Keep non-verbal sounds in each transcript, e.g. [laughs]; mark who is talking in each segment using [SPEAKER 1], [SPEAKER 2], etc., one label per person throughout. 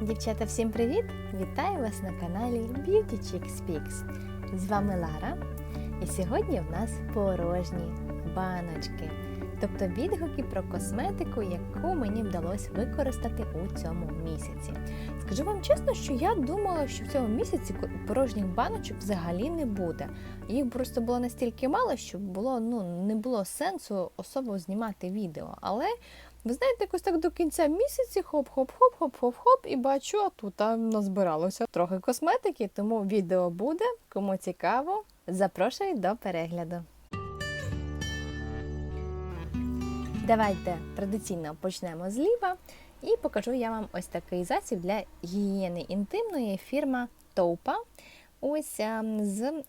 [SPEAKER 1] Дівчата, всім привіт! Вітаю вас на каналі Beauty Chick Speaks. З вами Лара. І сьогодні в нас порожні баночки, тобто відгуки про косметику, яку мені вдалося використати у цьому місяці. Скажу вам чесно, що я думала, що в цьому місяці порожніх баночок взагалі не буде. Їх просто було настільки мало, що було ну не було сенсу особо знімати відео. Але ви знаєте, якось так до кінця місяці хоп-хоп-хоп-хоп-хоп-хоп, і бачу, а тут назбиралося трохи косметики, тому відео буде. Кому цікаво, запрошую до перегляду. Давайте традиційно почнемо зліва і покажу я вам ось такий засіб для гігієни інтимної фірма Топа. Ось ем, з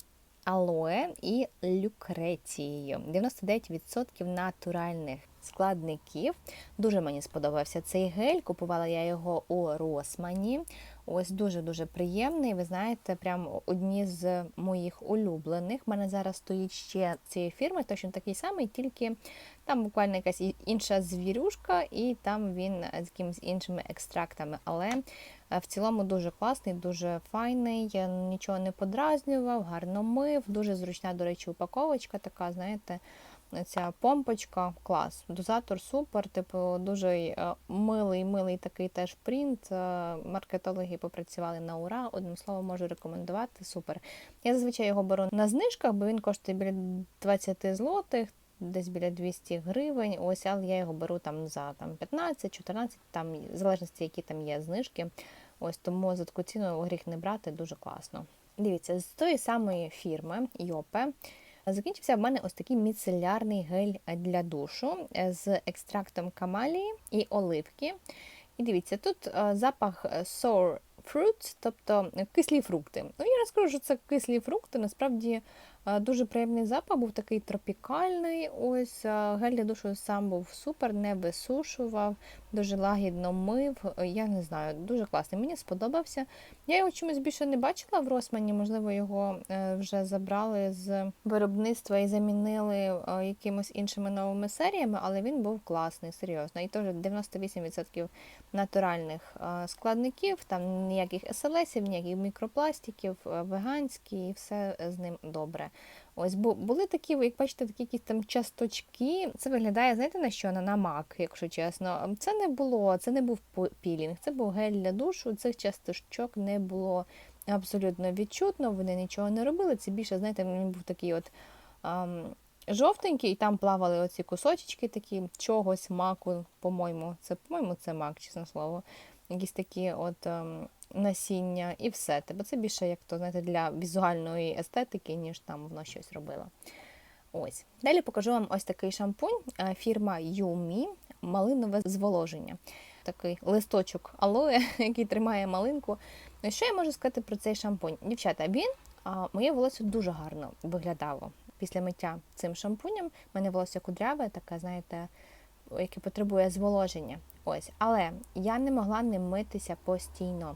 [SPEAKER 1] алоє і люкрецією. 99% натуральних складників. Дуже мені сподобався цей гель. Купувала я його у Росмані. Ось дуже-дуже приємний. Ви знаєте, прям одні з моїх улюблених. У мене зараз стоїть ще цієї фірми, точно такий самий, тільки там буквально якась інша звірюшка, і там він з якимись іншими екстрактами. Але е, в цілому дуже класний, дуже файний, я нічого не подразнював, гарно мив, дуже зручна, до речі, упаковочка така, знаєте, ця помпочка, клас. Дозатор супер, типу, дуже е, милий, милий такий теж принт. е, Маркетологи попрацювали на ура. Одним словом, можу рекомендувати. Супер. Я зазвичай його беру на знижках, бо він коштує біля 20 злотих. Десь біля 200 гривень, ось, але я його беру там за там, 15-14, там, в залежності, які там є знижки. Ось тому за таку ціну гріх не брати дуже класно. Дивіться, з тої самої фірми Йопе закінчився в мене ось такий міцелярний гель для душу е, з екстрактом камалії і оливки. І дивіться, тут е, запах е, sour fruit, тобто е, кислі фрукти. Ну, я розкажу, що це кислі фрукти, насправді е, дуже приємний запах, був такий тропікальний. Ось гель для душу сам був супер, не висушував, дуже лагідно мив. Я не знаю, дуже класний. Мені сподобався. Я його чомусь більше не бачила в Росмані, можливо, його е, вже забрали з виробництва і замінили е, якимось іншими новими серіями, але він був класний, серйозно. І теж 98% натуральних е, складників, там ніяких СЛСів, ніяких мікропластиків, веганський, і все з ним добре. Ось бу- були такі, як бачите, такі якісь там часточки. Це виглядає, знаєте, на що? На намак, якщо чесно. Це не було, це не був пілінг, це був гель для душу. Цих часточок не було абсолютно відчутно, вони нічого не робили. Це більше, знаєте, він був такий от. ам, Жовтенький, і там плавали оці кусочки такі чогось, маку, по-моєму, це, по-моєму, це мак, чесне слово. Якісь такі от ем, насіння і все. Тобто це більше як то знаєте, для візуальної естетики, ніж там воно щось робило. Ось. Далі покажу вам ось такий шампунь. е, Фірма Yumi малинове зволоження. Такий листочок алоє, [laughs] який тримає малинку. Ну, Що я можу сказати про цей шампунь? Дівчата, він моє волосся дуже гарно виглядало після миття цим шампунем. У мене волосся кудряве, таке, знаєте, яке потребує зволоження. Ось, але я не могла ним митися постійно.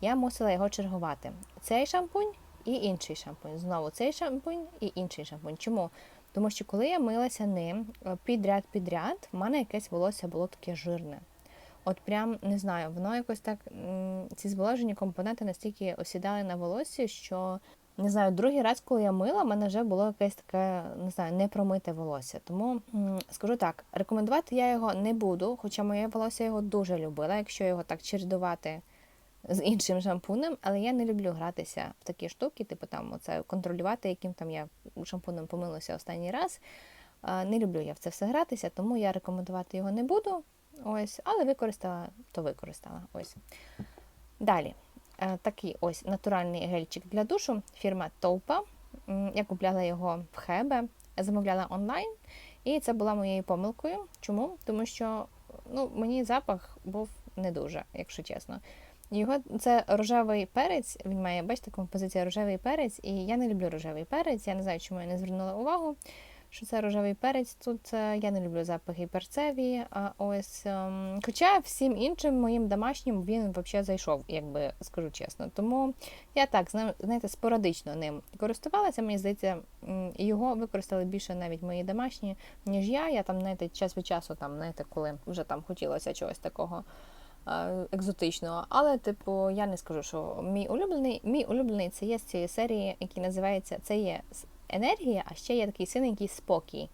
[SPEAKER 1] Я мусила його чергувати. Цей шампунь і інший шампунь. Знову цей шампунь і інший шампунь. Чому? Тому що коли я милася ним е, підряд-підряд, в мене якесь волосся було таке жирне. От прям не знаю, воно якось так ці зволожені компоненти настільки осідали на волоссі, що не знаю, другий раз, коли я мила, в мене вже було якесь таке, не знаю, непромите волосся. Тому скажу так, рекомендувати я його не буду, хоча моє волосся його дуже любила, якщо його так чередувати з іншим шампунем, але я не люблю гратися в такі штуки, типу там оце контролювати, яким там я шампунем помилася останній раз. Не люблю я в це все гратися, тому я рекомендувати його не буду. Ось, але використала, то використала. Ось. Далі. Е, Такий ось натуральний гельчик для душу, фірма Топа. Я купляла його в Хебе, замовляла онлайн, і це була моєю помилкою. Чому? Тому що ну, мені запах був не дуже, якщо чесно. Його це рожевий перець. Він має, бачите, композиція рожевий перець, і я не люблю рожевий перець. Я не знаю, чому я не звернула увагу, що це рожевий перець. Тут е, я не люблю запахи перцеві. А ось, ем, хоча всім іншим моїм домашнім він взагалі зайшов, якби скажу чесно. Тому я так знаєте, спорадично ним користувалася. Мені здається, його використали більше навіть мої домашні, ніж я. Я там, знаєте, час від часу, там, знаєте, коли вже там хотілося чогось такого е, екзотичного. Але, типу, я не скажу, що мій улюблений. Мій улюблений це є з цієї серії, який називається Це є енергія, а ще є такий синенький спокій.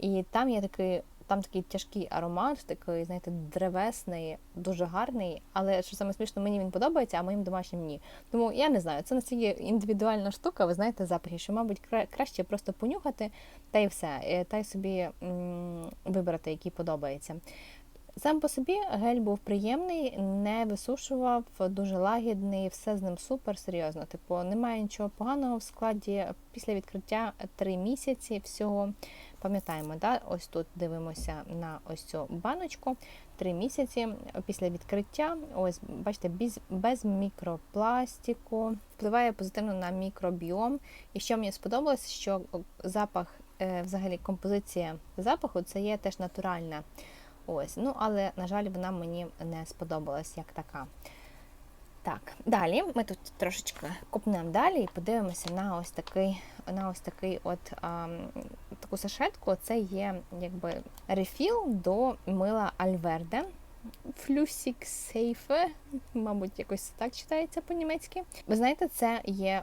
[SPEAKER 1] І там є такий. Там такий тяжкий аромат, такий, знаєте, древесний, дуже гарний. Але що саме смішно, мені він подобається, а моїм домашнім ні. Тому я не знаю, це настільки індивідуальна штука, ви знаєте, запахи, що, мабуть, краще просто понюхати та й все, е, та й собі м, вибрати, який подобається. Сам по собі гель був приємний, не висушував, дуже лагідний, все з ним супер серйозно. Типу, немає нічого поганого в складі. Після відкриття три місяці всього. Пам'ятаємо, да? ось тут дивимося на ось цю баночку. Три місяці після відкриття. Ось, бачите, без, без мікропластику, впливає позитивно на мікробіом. І що мені сподобалось, що запах, е, взагалі композиція запаху це є теж натуральна. Ось, ну але на жаль, вона мені не сподобалась як така. Так, далі ми тут трошечки копнемо далі і подивимося на ось такий, на ось такий от а, таку сашетку. Це є якби рефіл до мила Альверде. Флюсік Сейфе, мабуть, якось так читається по-німецьки. Ви знаєте, це є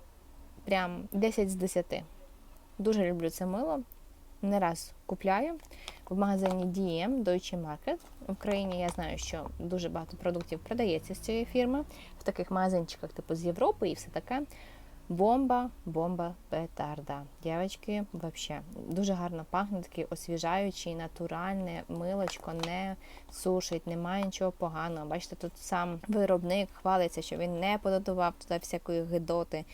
[SPEAKER 1] прям 10 з 10. Дуже люблю це мило. Не раз купляю в магазині DM Deutsche Market. В Україні я знаю, що дуже багато продуктів продається з цієї фірми в таких магазинчиках, типу з Європи і все таке. Бомба, бомба, петарда. Дівчатки, взагалі, дуже гарно пахне, такий освіжаючий, натуральне милочко, не сушить, немає нічого поганого. Бачите, тут сам виробник хвалиться, що він не пододавав туди всякої гидоти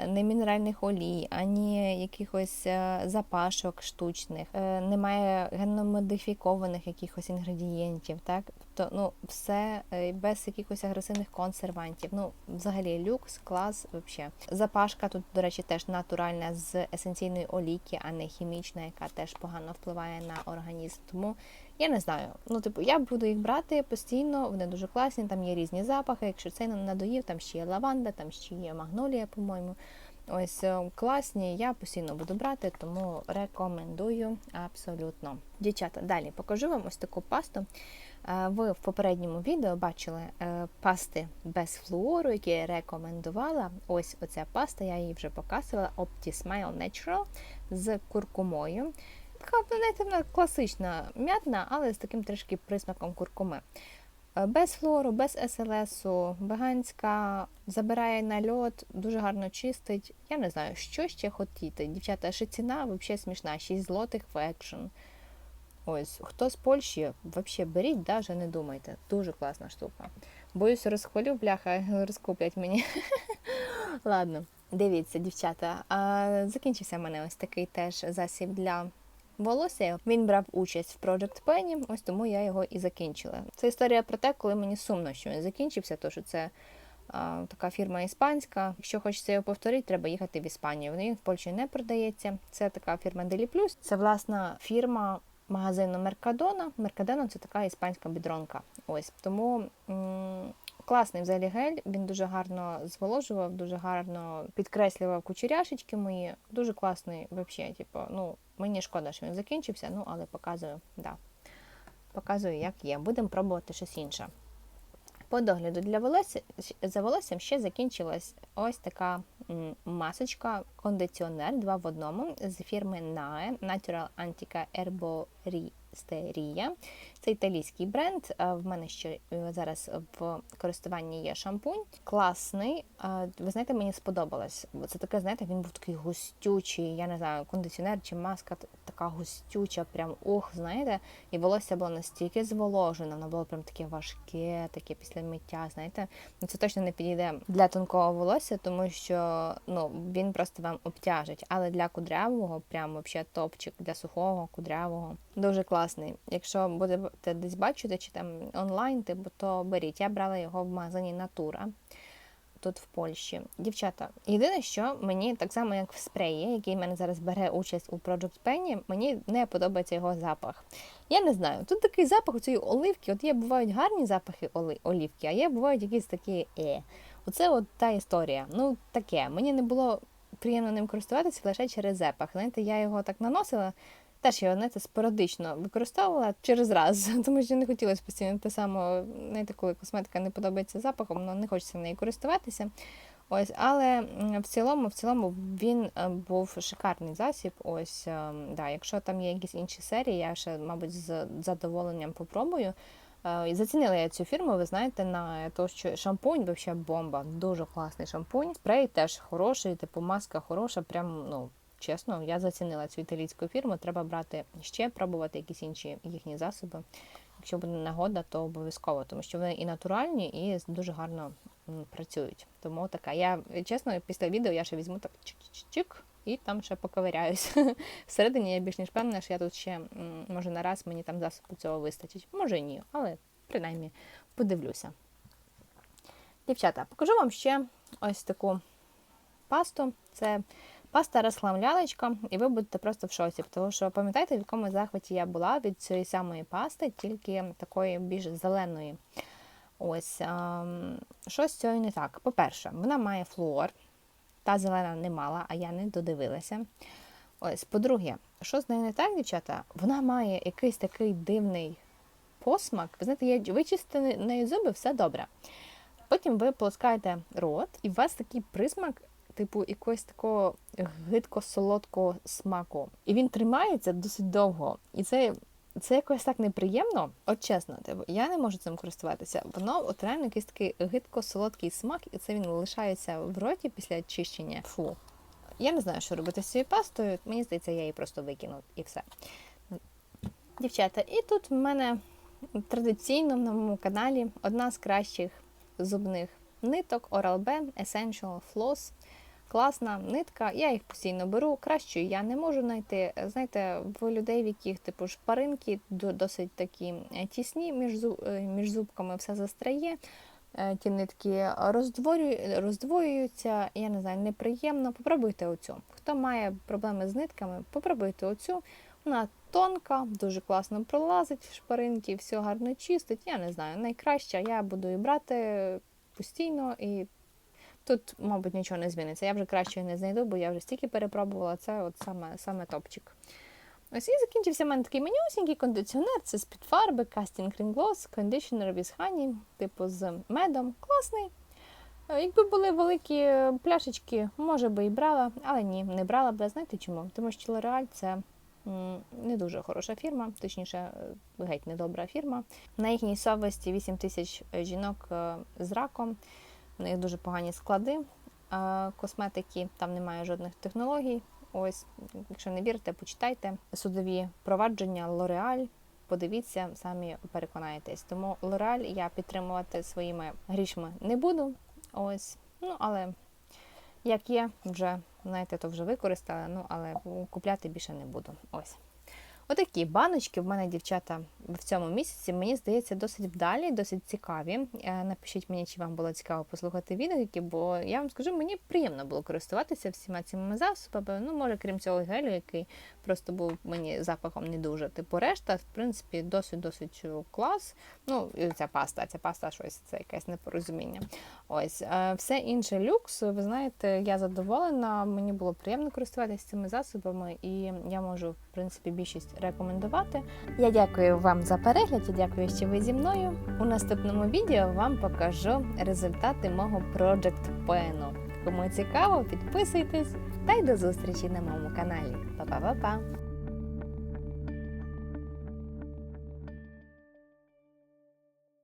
[SPEAKER 1] не мінеральних олій, ані якихось е, запашок штучних, е, немає генномодифікованих якихось інгредієнтів, так тобто ну все е, без якихось агресивних консервантів. Ну, взагалі, люкс, клас, взагалі. Запашка тут, до речі, теж натуральна з есенційної олійки, а не хімічна, яка теж погано впливає на організм. Тому я не знаю. Ну, типу, я буду їх брати постійно, вони дуже класні, там є різні запахи. Якщо цей не надоїв, там ще є лаванда, там ще є магнолія, по-моєму. Ось е, класні, я постійно буду брати, тому рекомендую абсолютно. Дівчата, далі покажу вам ось таку пасту. Е, Ви в попередньому відео бачили е, пасти без флуору, які я рекомендувала. Ось оця паста, я її вже показувала. Opti-Smile Natural з куркумою. Така знаєте, класична м'ятна, але з таким трішки присмаком куркуми. Е, Без флору, без СЛСу, веганська, забирає нальот, дуже гарно чистить. Я не знаю, що ще хотіти. Дівчата, ще ціна взагалі смішна, 6 злотих в екшн. Ось, хто з Польщі, взагалі беріть, навіть не думайте. Дуже класна штука. Боюсь, розхвалю, бляха, [laughs] розкуплять мені. [laughs] Ладно, дивіться, дівчата. Закінчився в мене ось такий теж засіб для волосся. Він брав участь в Project Penny, ось тому я його і закінчила. Це історія про те, коли мені сумно, що він закінчився, тому що це а, така фірма іспанська. Якщо хочеться його повторити, треба їхати в Іспанію. Він в Польщі не продається. Це така фірма Deli Plus. Це власна фірма магазину Меркадона. Меркадона це така іспанська бідронка. Ось тому. м, Класний взагалі гель, він дуже гарно зволожував, дуже гарно підкреслював кучеряшечки мої. Дуже класний взагалі. Типу, ну, мені шкода, що він закінчився, ну але показую, да. Показую, як є. Будемо пробувати щось інше. По догляду для волосся за волоссям ще закінчилась ось така масочка, кондиціонер 2 в одному з фірми NAE Natural Antica Herboristeria. Це італійський бренд. В мене ще е, зараз в користуванні є шампунь. Класний. Ви знаєте, мені сподобалось. Це таке, знаєте, він був такий густючий, я не знаю, кондиціонер чи маска така густюча, прям ух, знаєте, і волосся було настільки зволожене, воно було прям таке важке, таке після миття. Знаєте, ну це точно не підійде для тонкого волосся, тому що ну він просто вам обтяжить. Але для кудрявого, прям вообще топчик для сухого, кудрявого. Дуже класний. Якщо будете десь бачити чи там онлайн, типу, то беріть. Я брала його в магазині Натура. Тут в Польщі. Дівчата, єдине, що мені так само, як в спреї, який в мене зараз бере участь у Project Penny, мені не подобається його запах. Я не знаю. Тут такий запах у цієї оливки. От є бувають гарні запахи олівки, а є бувають якісь такі е. Оце от та історія. Ну, таке. Мені не було приємно ним користуватися лише через запах. Знаєте, я його так наносила. Теж я знаєте, спорадично використовувала через раз, [laughs] тому що не хотілося постійно те саме, знаєте, коли косметика не подобається запахом, ну не хочеться нею користуватися. Ось, але в цілому, в цілому він е, був шикарний засіб. Ось, е, да, якщо там є якісь інші серії, я ще, мабуть, з задоволенням попробую. Е, Зацінила я цю фірму, ви знаєте, на те, що шампунь взагалі бомба, дуже класний шампунь. Спрей теж хороший, типу маска хороша, прям, ну, чесно, я зацінила цю італійську фірму. Треба брати ще, пробувати якісь інші їхні засоби. Якщо буде нагода, то обов'язково, тому що вони і натуральні, і дуже гарно працюють. Тому така. Я чесно, після відео я ще візьму так чик-чик-чик і там ще поковиряюсь. [laughs] Всередині я більш ніж певна, що я тут ще може на раз мені там засобу цього вистачить. Може і ні, але принаймні подивлюся. Дівчата, покажу вам ще ось таку пасту. Це паста розхламлялечка, і ви будете просто в шоці. Тому що пам'ятаєте, в якому захваті я була від цієї самої пасти, тільки такої більш зеленої. Ось ем, що з цією не так. По-перше, вона має флуор, та зелена не мала, а я не додивилася. Ось, по-друге, що з нею не так, дівчата? Вона має якийсь такий дивний посмак. Ви знаєте, є вичистити нею зуби, все добре. Потім ви полоскаєте рот, і у вас такий присмак, типу, якогось такого гидко-солодкого смаку. І він тримається досить довго. І це. Це якось так неприємно, от чесно, типу, я не можу цим користуватися. Воно от реально якийсь такий гидко-солодкий смак, і це він лишається в роті після очищення. Фу. Я не знаю, що робити з цією пастою. Мені здається, я її просто викину і все. Дівчата, і тут в мене традиційно на моєму каналі одна з кращих зубних ниток Oral-B Essential Floss. Класна нитка, я їх постійно беру. Кращої я не можу знайти. Знаєте, в людей, в яких типу шпаринки досить такі е, тісні між, е, між зубками, все застряє. Е, Ті нитки роздвоюються, я не знаю, неприємно. Попробуйте оцю. Хто має проблеми з нитками, попробуйте оцю. Вона тонка, дуже класно пролазить в шпаринки, все гарно чистить. Я не знаю, найкраща. Я буду її брати постійно і тут, мабуть, нічого не зміниться. Я вже кращої не знайду, бо я вже стільки перепробувала. Це от саме, саме топчик. Ось і закінчився в мене такий манюсінький кондиціонер. Це з-під фарби, Casting Cream Gloss, Conditioner with Honey, типу з медом. Класний. Е, Якби були великі пляшечки, може би і брала, але ні, не брала б. Знаєте чому? Тому що L'Oreal це не дуже хороша фірма, точніше, е, геть недобра фірма. На їхній совісті 8 тисяч жінок е, з раком. У них дуже погані склади косметики, там немає жодних технологій. Ось, якщо не вірите, почитайте судові провадження L'Oreal, подивіться, самі переконаєтесь. Тому L'Oreal я підтримувати своїми грішми не буду. Ось, ну але як є, вже знаєте, то вже використала, ну але купляти більше не буду. Ось. Отакі баночки в мене, дівчата, в цьому місяці, мені здається, досить вдалі, досить цікаві. Е, Напишіть мені, чи вам було цікаво послухати відгуки, бо я вам скажу, мені приємно було користуватися всіма цими засобами. Ну, може, крім цього гелю, який просто був мені запахом не дуже. Типу, решта, в принципі, досить-досить клас. Ну, і ця паста, ця паста щось, це якесь непорозуміння. Ось, е, все інше люкс, ви знаєте, я задоволена, мені було приємно користуватися цими засобами, і я можу, принципі, більшість рекомендувати. Я дякую вам за перегляд, і дякую, що ви зі мною. У наступному відео вам покажу результати мого Project Pen. Кому цікаво, підписуйтесь та й до зустрічі на моєму каналі. Па-па-па-па!